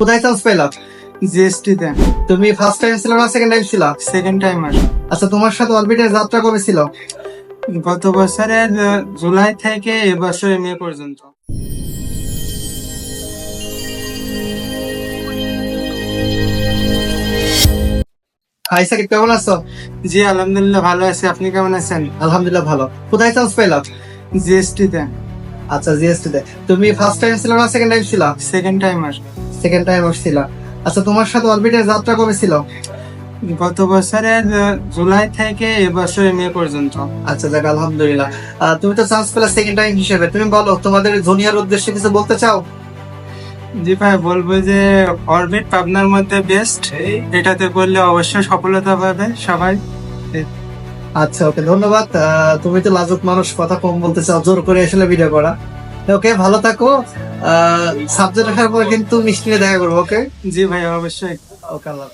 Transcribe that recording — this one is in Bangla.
কোথায় চান্স পেলা জিএসটি তে। তুমি ফার্স্ট টাইম ছিল না সেকেন্ড টাইম ছিল? সেকেন্ড টাইমার আচ্ছা তোমার সাথে অরবিটের যাত্রা কবে ছিল? গত বছরের জুলাই থেকে এবছর মে পর্যন্ত। হাই সাকিব কেমন আছো? জি আলহামদুলিল্লাহ ভালো আছি। আপনি কেমন আছেন? আলহামদুলিল্লাহ ভালো। কোথায় চান্স পেলা জিএসটি তে। আচ্ছা জিএসটি তে। তুমি ফার্স্ট টাইম ছিল না সেকেন্ড টাইম ছিল? সেকেন্ড টাইমার সেকেন্ড টাইম ছিল আচ্ছা তোমার সাথে অরবিটের যাত্রা কবে ছিল গত বছরের জুলাই থেকে এবছর মে পর্যন্ত। আচ্ছা যাক আলহামদুলিল্লাহ। তুমি তো চান্স পেলা সেকেন্ড টাইম হিসেবে। তুমি বলো তোমাদের জুনিয়র উদ্দেশ্যে কিছু বলতে চাও? জি ভাই বলব যে অরবিট পাবনার মধ্যে বেস্ট এটাতে করলে অবশ্যই সফলতা পাবে সবাই। আচ্ছা ওকে ধন্যবাদ। তুমি তো লাজুক মানুষ কথা কম বলতে চাও জোর করে আসলে ভিডিও করা। ওকে ভালো থাকো। সাবজেক্ট রাখার পর কিন্তু মিষ্টি দেখা করব ওকে? জি ভাই অবশ্যই। ওকে আল্লাহ।